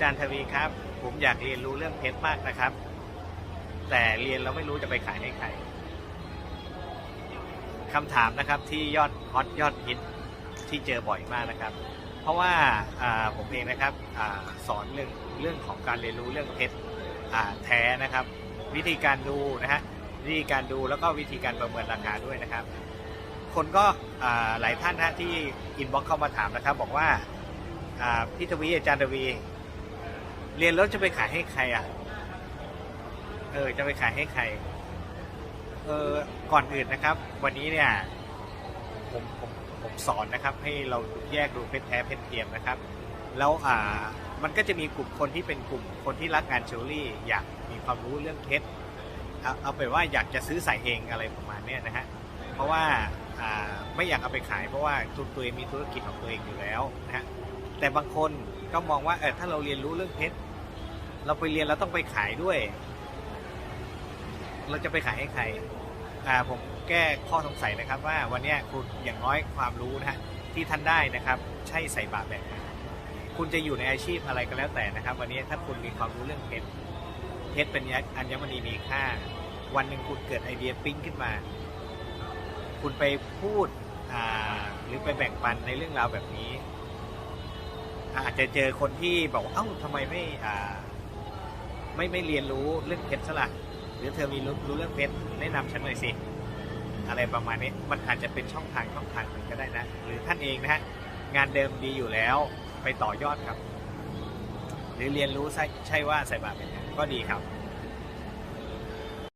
จารย์ทวีครับ ผมอยากเรียนรู้เรื่องเพชรมากนะครับ แต่เรียนแล้วไม่รู้จะไปขายให้ใครคำถามนะครับที่ยอดฮอตยอดฮิตที่เจอบ่อยมากนะครับ เพราะว่าผมเองนะครับอสอนเรื่องเรื่องของการเรียนรู้เรื่องเพชรแท้นะครับ วิธีการดูนะฮะวิธีการดูแล้วก็วิธีการประเมินราคาด้วยนะครับ คนก็หลายท่านนะที่อินบ็อกเข้ามาถามนะครับ บอกว่าอ่าพี่ทวีอาจารย์ทวี เรียนแล้วจะไปขายให้ใครอะ เออ จะไปขายให้ใคร เออ ก่อนอื่นนะครับ วันนี้เนี่ย ผมผมผมสอนนะครับ ให้เราแยกดูเพชรแท้เพชรเทียมนะครับ แล้วอ่า มันก็จะมีกลุ่มคนที่เป็นกลุ่มคนที่รักงานเชลลี่ อยากมีความรู้เรื่องเพชรเอาเอาไปว่าอยากจะซื้อใส่เองอะไรประมาณนี้นะฮะ เพราะว่าอ่าไม่อยากเอาไปขายเพราะว่าตัวตัวเองมีธุรกิจของตัวเองอยู่แล้วนะฮะ แต่บางคนก็มองว่าเออถ้าเราเรียนรู้เรื่องเพชร เราไปเรียนเราต้องไปขายด้วย เราจะไปขายให้ใครอ่าผมแก้ข้อสงสัยนะครับว่าวันนี้คุณอย่างน้อยความรู้นะฮะที่ท่านได้นะครับ ใช่ใส่บาตรแบบไหนคุณจะอยู่ในอาชีพอะไรก็แล้วแต่นะครับ วันนี้ถ้าคุณมีความรู้เรื่องเพชรเพชรเป็นอัญมณีมีค่า วันหนึ่งคุณเกิดไอเดียปิ๊งขึ้นมา คุณไปพูดหรือไปแบ่งปันในเรื่องราวแบบนี้ อาจจะเจอคนที่บอกว่าเอ้าทำไมไม่ ไม่ไม่เรียนรู้เรื่องเพชรซะละหรือเธอมีรู้รู้เรื่องเพชรแนะนำฉันหน่อยสิ อะไรประมาณนี้มันอาจจะเป็นช่องทางช่องทางหนึ่งก็ได้นะ หรือท่านเองนะฮะงานเดิมดีอยู่แล้วไปต่อยอดครับ หรือเรียนรู้ใช่ใช่ว่าใส่บาตรเป็นไงก็ดีครับ